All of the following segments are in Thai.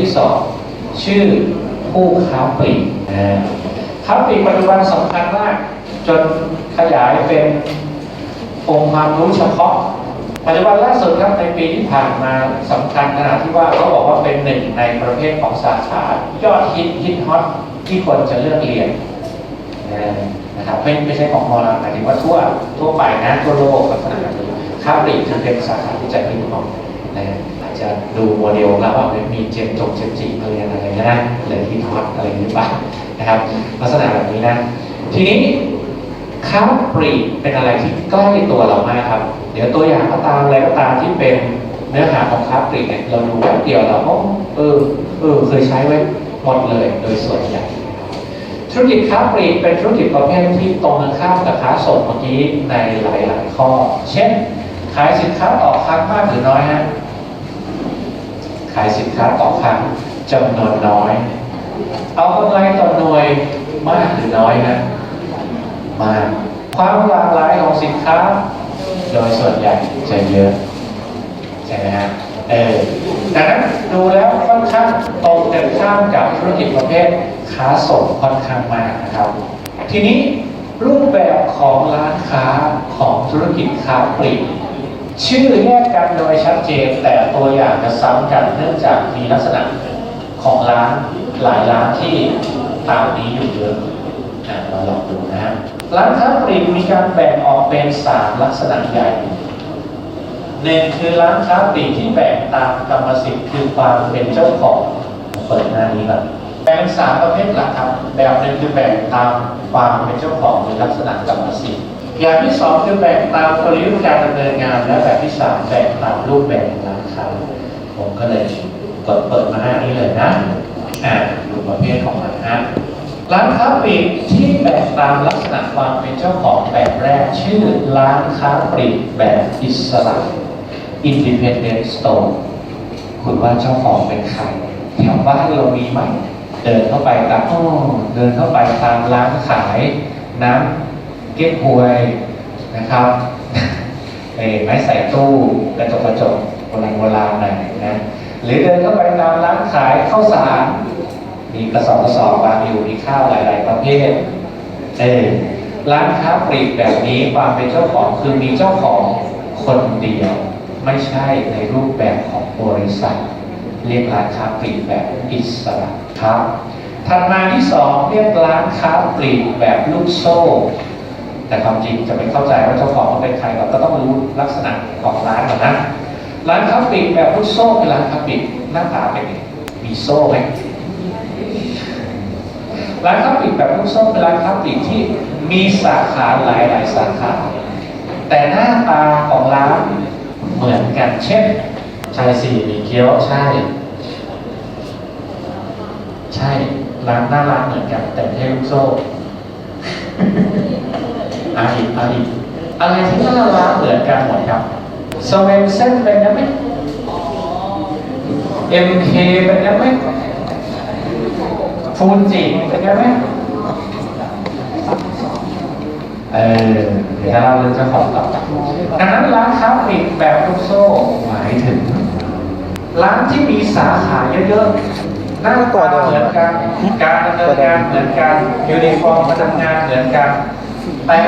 ที่สองชื่อผู้ค้าปลีกค้าปลีกปัจจุบันสำคัญมาก จนขยายเป็นองค์ความรู้เฉพาะ ปัจจุบันล่าสุดครับในปีที่ผ่านมาสำคัญขนาดที่ว่าเขาบอกว่าเป็นหนึ่งในประเภทของสาขายอดฮิตฮิตฮอตที่ควรจะเลือกเรียนนะครับไม่ไม่ใช่ของมอเราหมายถึงว่าทั่วทั่วไปนะทั่วโลกลักษณะแบบนี้ค้าปลีกจะเป็นสาขาที่จะฮิตฮอตนะ จะดูโมเดลแล้วว่ามีเจมจงเจมจีมาเรียนอะไรนะเลยฮิตฮอตอะไรหรือเปล่านะครับ ลักษณะแบบนี้นะ ทีนี้ค้าปลีกเป็นอะไรที่ใกล้ตัวเรามากครับ เดี๋ยวตัวอย่างก็ตามอะไรก็ตามที่เป็นเนื้อหาของค้าปลีกเนี่ยเราดูแป๊บเดียวเราก็เออเออเคยใช้ไว้หมดเลยโดยส่วนใหญ่ธุรกิจค้าปลีกเป็นธุรกิจประเภทที่ตรงกันข้ามกับค้าส่งเมื่อกี้ในหลาย ๆ ข้อ เช่น ขายสินค้าต่อครั้งมากหรือน้อยฮะ ขายสินค้าต่อครั้งจำนวนน้อย เอากำไรต่อหน่วยมากหรือน้อยฮะมากความหลากหลายของสินค้า โดยส่วนใหญ่จะเยอะใช่ไหมฮะเออดังนั้นดูแล้วค่อนข้างตรงกันข้ามกับธุรกิจประเภทค้าส่งค่อนข้างมากนะครับ ทีนี้รูปแบบของร้านค้าของธุรกิจค้าปลีก ชื่อแยกกันโดยชัดเจนแต่ตัวอย่างจะซ้ำกันเนื่องจากมีลักษณะของร้านหลายร้านที่ตามนี้อยู่เยอะอะเราลองดูนะฮะร้านค้าปลีกมีการแบ่งออกเป็นสามลักษณะใหญ่หนึ่งคือร้านค้าปลีกที่แบ่งตามกรรมสิทธิ์คือความเป็นเจ้าของเปิดหน้านี้แบบแบ่งสามประเภทหลักครับแบบหนึ่งคือแบ่งตามความเป็นเจ้าของหรือลักษณะกรรมสิทธิ์ อย่างที่สองคือแบ่งตามกลยุทธ์การดำเนินงาน และแบบที่สามแบ่งตามรูปแบบร้านค้าผมก็เลยกดเปิดมาหน้านี้เลยนะอ่าดูประเภทของมันนะร้านค้าปลีกที่แบ่งตามลักษณะความเป็นเจ้าของแบบแรกชื่อร้านค้าปลีกแบบอิสระ Independent Store คุณว่าเจ้าของเป็นใครแถวบ้านเรามีไหมเดินเข้าไปตามอ้อเดินเข้าไปตามร้านขายน้ำ เก๊กฮวยนะครับเอ่อไม้ใส่ตู้กระจกกระจกโบราณโบราณหน่อยนะหรือเดินเข้าไปตามร้านขายข้าวสาร มีกระสอบกระสอบวางอยู่มีข้าวหลาย ๆ ประเภทเออร้านค้าปลีกแบบนี้ความเป็นเจ้าของคือมีเจ้าของคนเดียว ไม่ใช่ในรูปแบบของบริษัท เรียกร้านค้าปลีกแบบอิสระครับถัดมาที่สองเรียกร้านค้าปลีกแบบลูกโซ่ แต่ความจริงจะไม่เข้าใจว่าเจ้าของเขาเป็นใครเราก็ต้องรู้ลักษณะของร้านก่อนนะร้านค้าปลีกแบบลูกโซ่เป็นร้านค้าปลีกหน้าตาเป็นไงมีโซ่ไหมร้านค้าปลีกแบบลูกโซ่เป็นร้านค้าปลีกที่มีสาขาหลายหลายสาขา แต่หน้าตาของร้านเหมือนกันเช่นชายสี่มีเกี๊ยวใช่ ใช่ร้านหน้าร้านเหมือนกันแต่ไม่ใช่ลูกโซ่ อาอีกอาอีกอะไรที่หน้าร้านเหมือนกันหมดครับสเวนเซนเป็นยังไหมเอ็มเคเป็นยังไหมฟูนจิเป็นไงไหมเออเดี๋ยวเราเรื่องเจ้าขอต่อดังนั้นร้านค้าปลีกแบบลูกโซ่หมายถึง ร้านที่มีสาขาเยอะๆหน้าตาเหมือนกัน การดำเนินงานเหมือนกันยูนิฟอร์มพนักงานเหมือนกัน แต่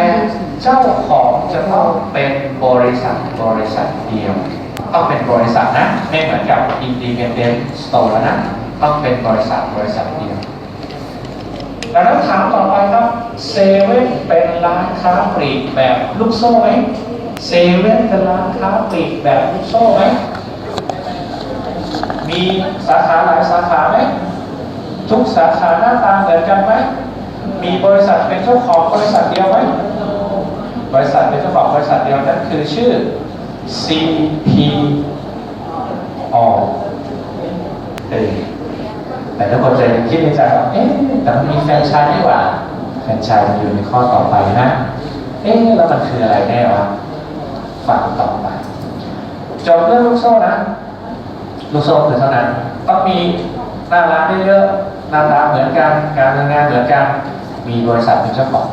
เจ้าของจะต้องเป็นบริษัทบริษัทเดียว ต้องเป็นบริษัทนะไม่เหมือนกับ independent store นะต้องเป็นบริษัทบริษัทเดียวดังนั้นถามต่อไปครับเซเว่นเป็นร้านค้าปลีกแบบลูกโซ่ไหมเซเว่นเป็นร้านค้าปลีกแบบลูกโซ่ไหมมีสาขาหลายสาขาไหมทุกสาขาหน้าตาเหมือนกันไหม มีบริษัทเป็นเจ้าของบริษัทเดียวไหมบริษัทเป็นเจ้าของบริษัทเดียวนั่นคือชื่อ CP o เออแต่ทุกคนจะคิดในใจว่าเอ๊ะแต่มันมีแฟรนไชส์นี่หว่าแฟรนไชส์มันอยู่ในข้อต่อไปนะ เอ๊ะแล้วมันคืออะไรแน่วะฟังต่อไปจบเรื่องลูกโซ่นะ ลูกโซ่คือเท่านั้น ต้องมีหน้าร้านเยอะๆหน้าตาเหมือนกัน การทำงานเหมือนกัน มีบริษัทเป็นเจ้าของ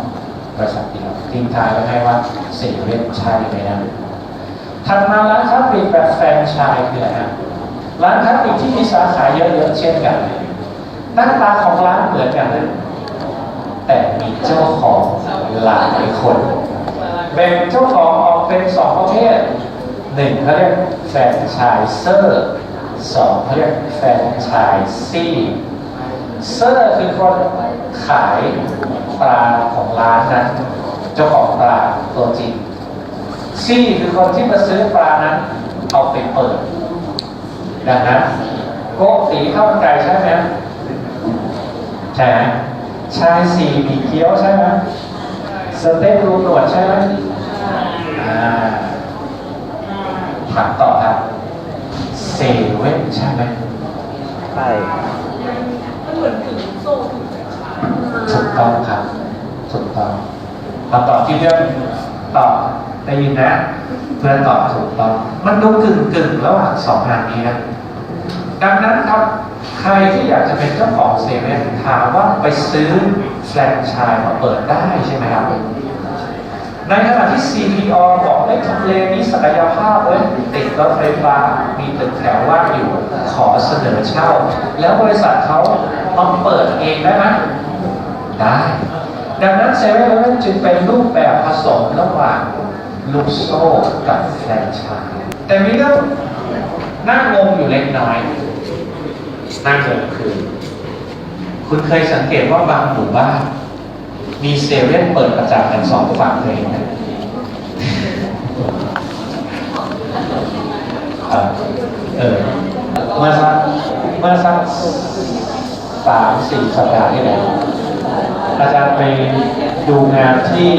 บริษัทเดียวทิ้งท้ายไว้ให้ว่าเสีเว่นใช่ไหมนะถัดมาร้านค้าปลีกแบบแฟรนไชส์คืออะไรฮะร้านค้าปลีกที่มีสาขาเยอะๆเช่นกันหน้าตาของร้านเหมือนกันนแต่มีเจ้าของหลายคนแบ่งเจ้าของออกเป็นสองประเภทหนึ่งเขาเรียกแฟรนไชส์เซอร์สองเขาเรียกแฟรนไชส์ซี่เซอร์คือคน ขายปลาของร้านนั้นเจ้าของปลาตัวจริงซี่คือคนที่มาซื้อปลานั้นเอาไปเปิด ดังนั้นโกตีข้าวมันไก่ใช่ไหมใช่ไหมชายสี่มีเกี๊ยวใช่ไหมสเต็กรูหนวดใช่ไหมถามต่อครับเซเว่นใช่ไหมใช่ ถูก ต้องครับถูกต้องคำตอบที่เพื่อนตอบได้ยินนะ เพื่อนตอบถูกต้อง มันดูกึ่งกึ่งระหว่างสองงานนี้นะดังนั้นครับใครที่อยากจะเป็นเจ้าของเซเว่นถามว่าไปซื้อแฟรนไชส์มาเปิดได้ใช่ไหมครับในขณะที่ CPO บอกได้ทำเลนี้ศักยภาพเลยติดรถไฟฟ้ามีตึกแถวว่างอยู่ขอเสนอเช่า แล้วบริษัทเขามาเปิดเองได้ไหม ได้ ดังนั้นเซเว่นเลจึงเป็นรูปแบบผสมระหว่างลูกโซ่กับแฟรนไชส์แต่มีเรื่องน่างงอยู่เล็กน้อยน่างงคือ คุณเคยสังเกตว่าบางหมู่บ้านมีเซเว่นเปิดประจำกันสองฝั่งเลยนะเออเออเมื่อสักเมื่อสักสามสี่สัปดาห์ที่แล้ว อาจารย์ไปดูงานที่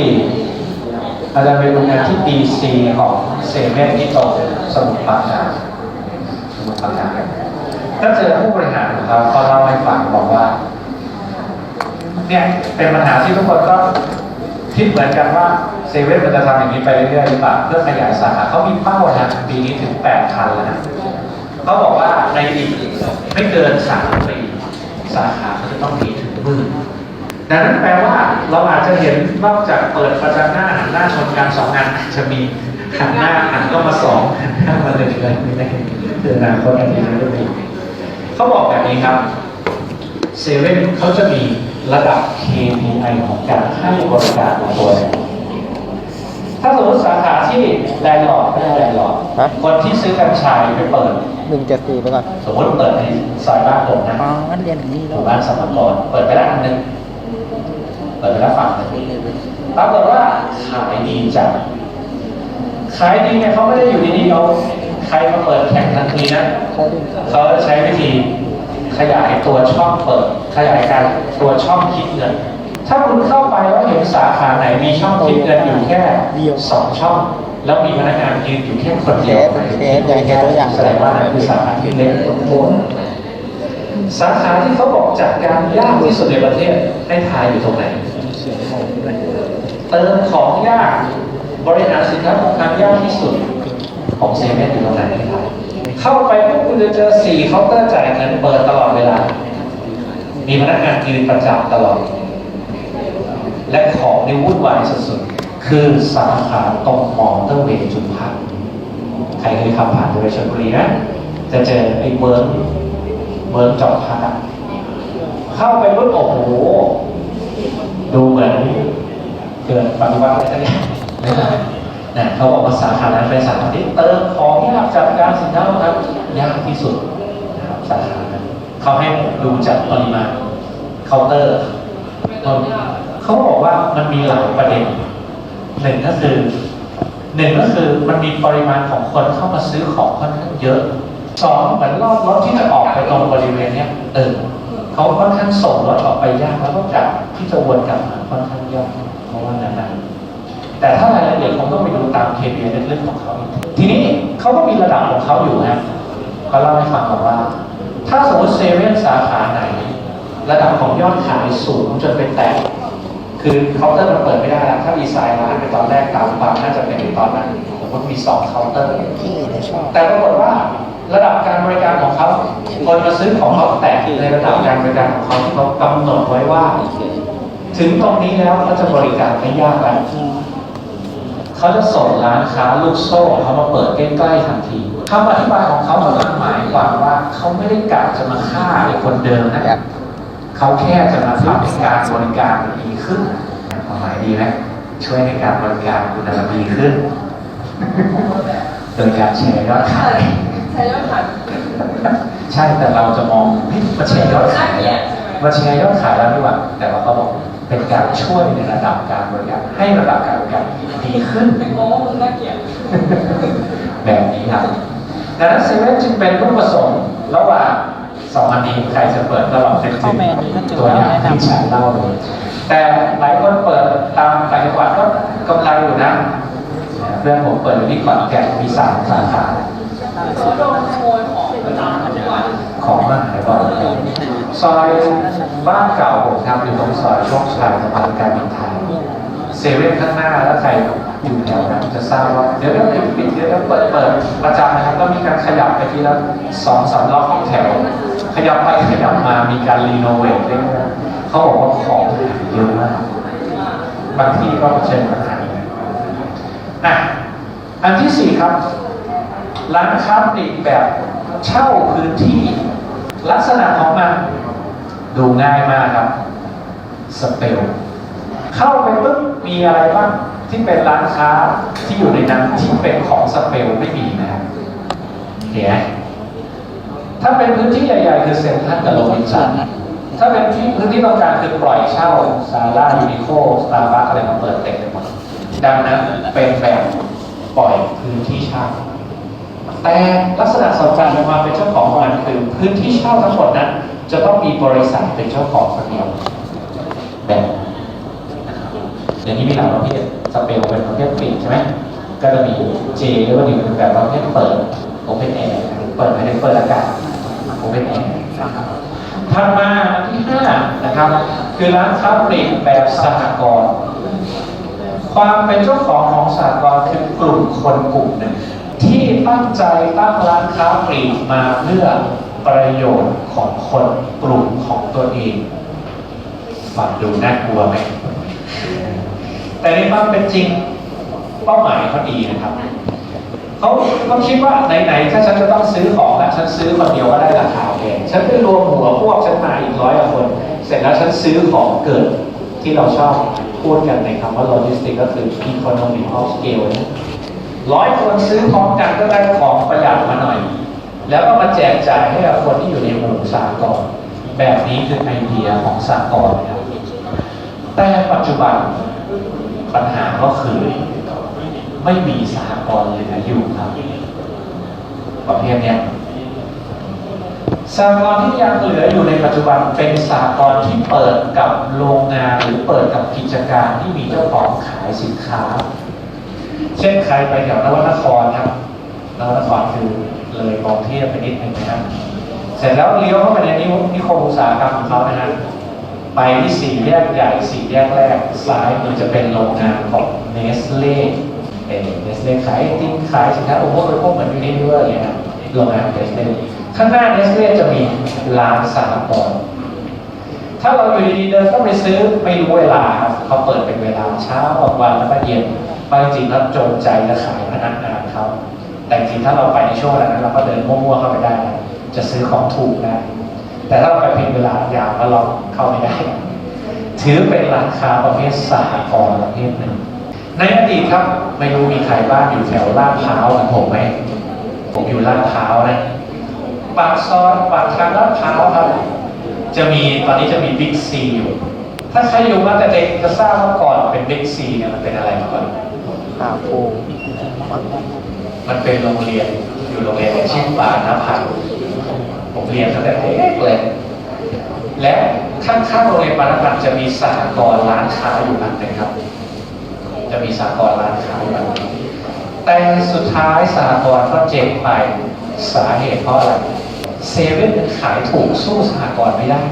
อาจารย์ไปดูงานที่ดีซีของเซเว่นที่ตรงสมุทรปราการสมุทรปราการก็เจอผู้บริหารของเขาเขาเล่าให้ฟังบอกว่าเนี่ยเป็นปัญหาที่ทุกคนก็คิดเหมือนกันว่าเซเว่นมันจะทำอย่างนี้ไปเรื่อยๆหรือเปล่าเพื่อขยายสาขาเขามีเป้านะปีนี้ถึง8พันแล้วนะเขาบอกว่าในอีกไม่เกิน3ปีสาขาเขาจะต้องมีถึงหมื่น ดังนั้นแปลว่าเราอาจจะเห็นนอกจากเปิดประจันหน้าหันหน้าชนกันสองงานอาจจะมีหันหน้าหันก็มาสองหันหน้ามาเลยเลยไม่ได้คืออนาคตอันนี้ไม่ได้เขาบอกแบบนี้ครับเซเว่นเขาจะมีระดับ KPI ของการให้บริการของตัวเองถ้าสมมติสาขาที่แลนด์ลอร์ดไม่ใช่แลนด์ลอร์ดฮะคนที่ซื้อกัญชายไปเปิดหนึ่งเจ็ดสี่ไปก่อน สมมติเปิดในซอยบ้านผมนะอ๋องั้นเรียนอย่างนี้หแล้วมู่บ้านสมกรเปิดไปแล้วอันหนึ่ง เปิดไปแล้วฝั่งหนึ่งปรากฏว่าขายดีจังขายดีเนี่ยเขาไม่ได้อยู่ดีๆเอาใครมาเปิดแข่งทันทีนะใช่ดิเขาใช้วิธีขยายตัวช่องเปิด ขยายการตัวช่องคิดเงิน ถ้าคุณเข้าไปแล้วเห็นสาขาไหนมีช่องคิดเงินอยู่แค่สองช่อง แล้วมีพนักงานยืนอยู่แค่คนเคเดียวสเคสอย่างเคสตัวอย่างแสดงว่านั่นคือสาขาที่เล็กสาขาที่เขาบอกจัดการยากที่สุดในประเทศให้ทายอยู่ตรงไหน เติมของยาก บริหารสินค้าของคลังยากที่สุดของเซเว่นอยู่ตรงไหนให้ทยเข้าไปปุ๊บคุณจะเจอสี่เคาน์เตอร์จ่ายเงินเปิดตลอดเวลา มีพนักงานยืนประจำตลอด และของในวุ่นวายสุดๆ คือสาขาตรงมอเตอร์เวย์จุดพัก ใครเคยขับผ่านบริเวชลบุรีนะจะเจอไอ้เวิร์กเวิร์กจอดพักเข้าไปปุ๊บโอ้โหดูเหมือน เกิดปฏิวัติอะไรสักอย่างนะครับนะเขาบอกว่าสาขานั้นเป็นสาขาที่เติมของยากจัดการสินค้าครับยากที่สุดนะครับสาขานั้นเขาให้ดูจากปริมาณเคาน์เตอร์เขาบอกว่ามันมีหลายประเด็นหนึ่งก็คือหนึ่งก็คือมันมีปริมาณของคนเข้ามาซื้อของค่อนข้างเยอะสองเหมือนรอบรถที่จะออกไปตรงบริเวณเนี้ยเออเขาค่อนข้างส่งรถออกไปยากแล้วก็กลับที่จะวนกลับมาค่อนข้างยาก เพราะว่านั้นนะแต่ถ้ารายละเอียดผมต้องไปดูตาม KPI เรื่องของเขา ทีนี้เขาก็มีระดับของเขาอยู่นะเขาเล่าให้ฟังบอกว่า ถ้าสมมติเซเว่นสาขาไหน ระดับของยอดขายสูงจนเป็นแตก คือเคาน์เตอร์มันเปิดไม่ได้แล้วถ้าดีไซน์ร้านในตอนแรกตามความน่าจะเป็นในตอนนั้นสมมติมีสองเคาน์เตอร์ แต่ปรากฏว่าระดับการบริการของเขาคนมาซื้อของเขาแตกในระดับการบริการของเขาที่เขากำหนดไว้ว่า ถึงตรงนี้แล้วเขาจะบริการไม่ยากแล้วเขาจะส่งร้านค้าลูกโซ่เขามาเปิดใกล้ๆทันทีคำอธิบายของเขากำลังหมายความว่าเขาไม่ได้กะจะมาฆ่าไอ้คนเดิมนะครับเขาแค่จะมาทำให้การบริการดีขึ้นความหมายดีไหมช่วยให้การบริการคุณภาพดีขึ้นโดยการแชร์ยอดขายใช้ยอดขายใช่แต่เราจะมองเฮ้ยมาแชร์ยอดขายน่าเกลียแล้วดใช่ไห มมาแชร์ยอดขายแล้วนี่หว่าแต่ว่าเขาบอกเป็นการช่วยในระดับการบริการให้ระดับการบริการดีขึ้นเป็นโม้มึงน่าเกลียดแบบนี้ครับดังนั้นเซเว่นจึงเป็นรูปผสมระหว่างสองอันนี้ใครจะเปิดก็ลองเป็นข้อแม้นี้ก็ถือตัวว่าอย่างแนะนำที่ฉันเล่าเลยแต่หลายคนเปิดตามต่างจังหวัดก็กำไรอยู่นะเพื่อนผมเปิดอยู่ที่ขอนแก่นมีสามสาขาเขาโดนขโมยของ ของมหายบ่อยซอยบ้านเก่าผมทำอยู่ตรงซอยโชคชัยสะพานการบินไทยเซเว่นข้างหน้าแล้วใครอยู่แถวนั้นจะทราบว่าเดี๋ยวเดี๋ยวปิดเดี๋ยวเดี๋ยวเปิดเปิดประจำนะครับก็มีการขยับไปทีละสองสามรอบของแถว ขยับไปขยับมามีการรีโนเวทเรื่อยๆเขาบอกว่าของหายเยอะมากบางที่ก็เชิญปัญหานี้อะอันที่สี่ครับร้านค้าปลีกแบบเช่าพื้นที่ ลักษณะของมันดูง่ายมากครับสเปลเข้าไปปุ๊บมีอะไรบ้างที่เป็นร้านค้าที่อยู่ในนั้นที่เป็นของสเปลไม่มีนะเห็นไหมถ้าเป็นพื้นที่ใหญ่ๆ คือเซ็นทรัลกับโรบินสันถ้าเป็นที่พื้นที่ต้องการคือปล่อยเช่าซาร่ายูนิโคสตาร์บัคอะไรมาเปิดเต็มไปหมดดังนั้นเป็นแบบปล่อยพื้นที่เช่า แต่ลักษณะสำคัญของความเป็นเจ้าของของมันคือพื้นที่เช่าทั้งหมดนั้น จะต้องมีบริษัทเป็นเจ้าของคนเดียวแบบอย่างนี้มีหลายประเภทสเปลเป็นประเภทปิดใช่ไหมก็จะมีเจหรือว่าดีเป็นแบบประเภทเปิดโอเพนแอร์เปิดไม่ได้เปิดอากาศโอเพนแอร์ถัดมาอันที่ห้านะครับ คือร้านค้าปลีกแบบสหกรณ์ความเป็นเจ้าของของสากลคือกลุ่มคนกลุ่มหนึ่ง ที่ตั้งใจตั้งร้านค้าปลีกมาเพื่อประโยชน์ของคนกลุ่มของตัวเองฟังดูน่ากลัวไหมแต่ในความเป็นจริงเป้าหมายเขาดีนะครับเขาเขาคิดว่าไหนๆถ้าฉันจะต้องซื้อของแล้วฉันซื้อคนเดียวก็ได้ราคาแพงฉันไปรวมหัวพวกฉันมาอีกร้อยกว่าคน เสร็จแล้วฉันซื้อของเกิดที่เราชอบพูดกันในคำว่าโลจิสติกก็คือ economy of scale นะ ร้อยคนซื้อพร้อมกันก็ได้ของประหยัดมาหน่อย แล้วก็มาแจกจ่ายให้กับคนที่อยู่ในหมู่สากลแบบนี้คือไอเดียของสากลนะครับแต่ปัจจุบันปัญหาก็คือไม่มีสหกรณ์เหลืออยู่ครับประเภทนี้สหกรณ์ที่ยังเหลืออยู่ในปัจจุบันเป็นสหกรณ์ที่เปิดกับโรงงานหรือเปิดกับกิจการที่มีเจ้าของขายสินค้า เช่นใครไปแถวนวนครครับนวนครคือเลยกรุงเทพไปนิดหนึ่งนะครับเสร็จแล้วเลี้ยวเข้าไปในนินิคมอุตสาหกรรมของเขานะฮะไปที่สี่แยกใหญ่สี่แยกแรกซ้ายมือจะเป็นโรงงานของเนสเล่เอเนสเล่ขายติมขายสินค้าโอุปโภคบริโภคเหมือนยูนิเวอร์เลยนะโรงงานเนสเล่ข้างหน้าเนสเล่จะมีร้านสหกรณ์ถ้าเราอยู่ดีๆเดินเข้าไปซื้อไม่รู้เวลาครับเขาเปิดเป็นเวลาเช้ากลางวันแล้วก็เย็น บางจริงแล้วจงใจจะขายพนักงานเขาแต่จริงถ้าเราไปในช่วงเวลานั้นเราก็เดินมั่วๆเข้าไปได้ จะซื้อของถูกได้ แต่ถ้าเราไปผิดเวลายามแล้วเราเข้าไม่ได้ ถือเป็นราคาประเภทสหกรณ์ประเภทหนึ่ง ในอดีตครับไม่รู้มีใครบ้านอยู่แถวลาดพร้าวเหมือนผมไหมผมอยู่ลาดพร้าวนะปากซอยปากทางลาดพร้าวครับจะมีตอนนี้จะมีบิ๊กซีอยู่ ถ้าใครอยู่มาแต่เด็กจะทราบว่าก่อนเป็นบิ๊กซีเนี่ยมันเป็นอะไรมาก่อน ข่าวปูมันเป็นโรงเรียนอยู่โรงเรียนชื่อป่านนภันผมเรียนตั้งแต่เด็กเลยและข้างๆโรงเรียนปานนภันจะมีสหกรณ์ร้านค้าอยู่อันหนึ่งครับ จะมีสหกรณ์ร้านค้าอยู่อันหนึ่งแต่สุดท้ายสหกรณ์ก็เจ๊งไปสาเหตุเพราะอะไรเซเว่นขายถูกสู้สหกรณ์ไม่ได้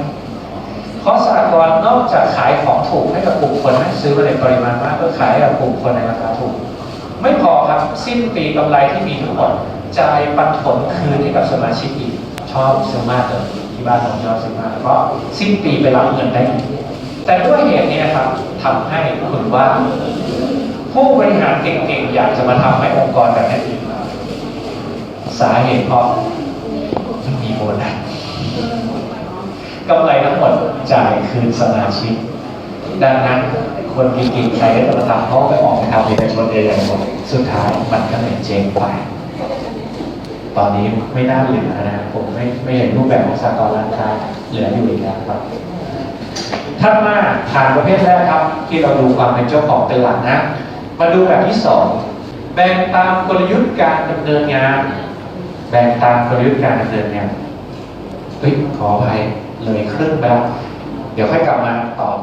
เพราะสหกรณ์นอกจากขายของถูกให้กับกลุ่มคนให้ซื้อมาในปริมาณมากก็ขายให้กับกลุ่มคนในราคาถูก ไม่พอครับสิ้นปีกำไรที่มีทั้งหมดจ่ายปันผลคืนให้กับสมาชิกอีกชอบซื้อมากเลยที่บ้านผมชอบซื้อมากเพราะสิ้นปีไปรับเงินได้แต่ด้วยเหตุนี้นะครับทำให้คุณว่า ผู้บริหารเก่งๆอยากจะมาทำให้องค์กรแบบนี้สาเหตุเพราะมีโบนัสกำไรทั้งหมด จ่ายคืนสมาชิก ดังนั้นคนมีกินใครก็จะมาทำเขาก็ไปออกไปทำเอกชนเองอย่างหมดสุดท้ายมันก็เลยเจ๊งไปตอนนี้ไม่น่าเหลือนะผมไม่ไม่เห็นรูปแบบของสากลร้านค้าเหลืออยู่อีกแล้วครับถัดมาผ่านประเภทแรกครับ ที่เราดูความเป็นเจ้าของเป็นหลักนะ มาดูแบบที่สองแบ่งตามกลยุทธ์การดำเนินงาน แบ่งตามกลยุทธ์การดำเนินงานเฮ้ยขออภัยเลยครึ่งไปแล้ว เดี๋ยวค่อยกลับมาตอบ